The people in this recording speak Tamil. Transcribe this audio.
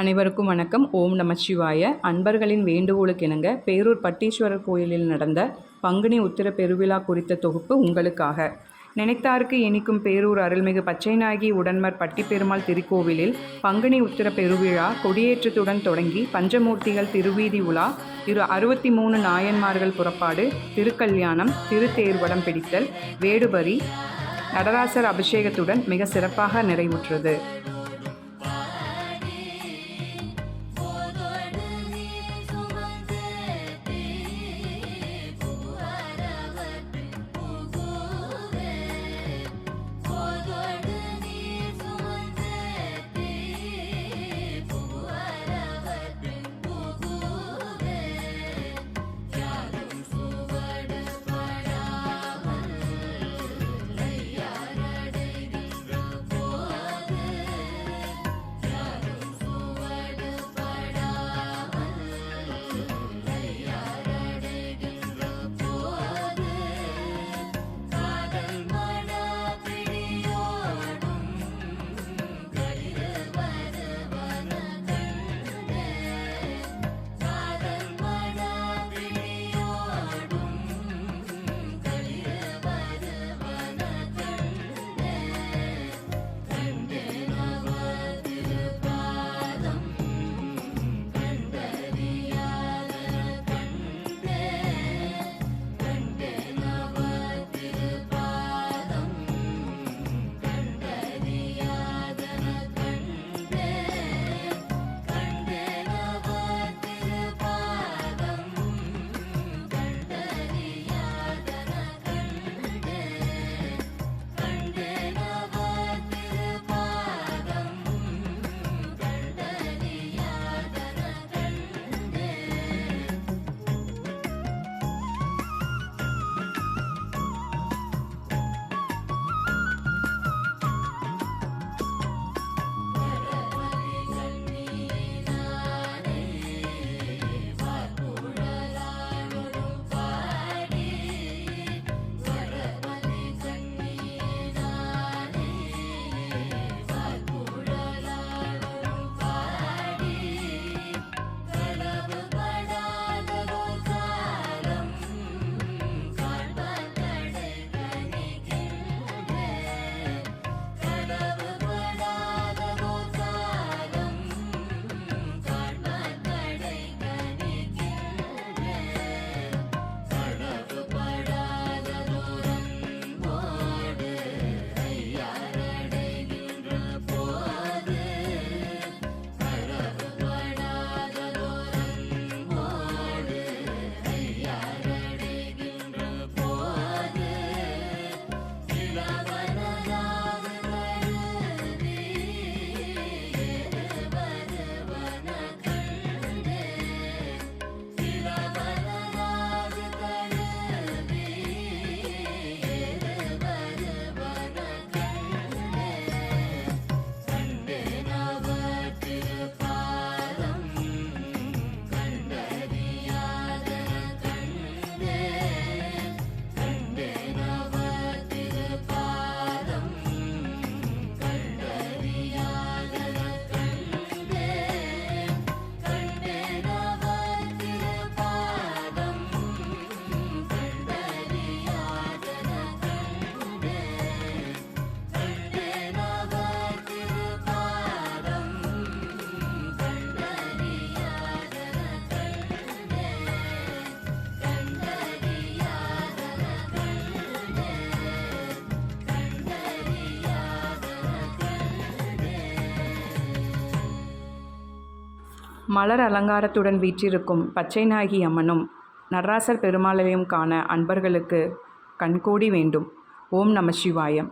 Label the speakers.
Speaker 1: அனைவருக்கும் வணக்கம். ஓம் நமச்சிவாய அன்பர்களின் வேண்டுகோளுக்கு இணங்க பேரூர் பட்டீஸ்வரர் கோயிலில் நடந்த பங்குனி உத்திர பெருவிழா குறித்த தொகுப்பு உங்களுக்காக. நினைத்தாருக்கு இனிக்கும் பேரூர் அருள்மிகு பச்சைநாயகி உடன்மர் பட்டிப்பெருமாள் திருக்கோவிலில் பங்குனி உத்திர பெருவிழா கொடியேற்றத்துடன் தொடங்கி பஞ்சமூர்த்திகள் திருவீதி உலா இரு அறுபத்தி மூணு நாயன்மார்கள் புறப்பாடு திருக்கல்யாணம் திருத்தேர்வடம் பிடித்தல் வேடுபரி நடராசர் அபிஷேகத்துடன் மிக சிறப்பாக நிறைவுற்றது. மலர் அலங்காரத்துடன் வீற்றிருக்கும் பச்சைநாயகி அம்மனும் நடராசர் பெருமாளையும் காண அன்பர்களுக்கு கண்கோடி வேண்டும். ஓம் நம சிவாயம்.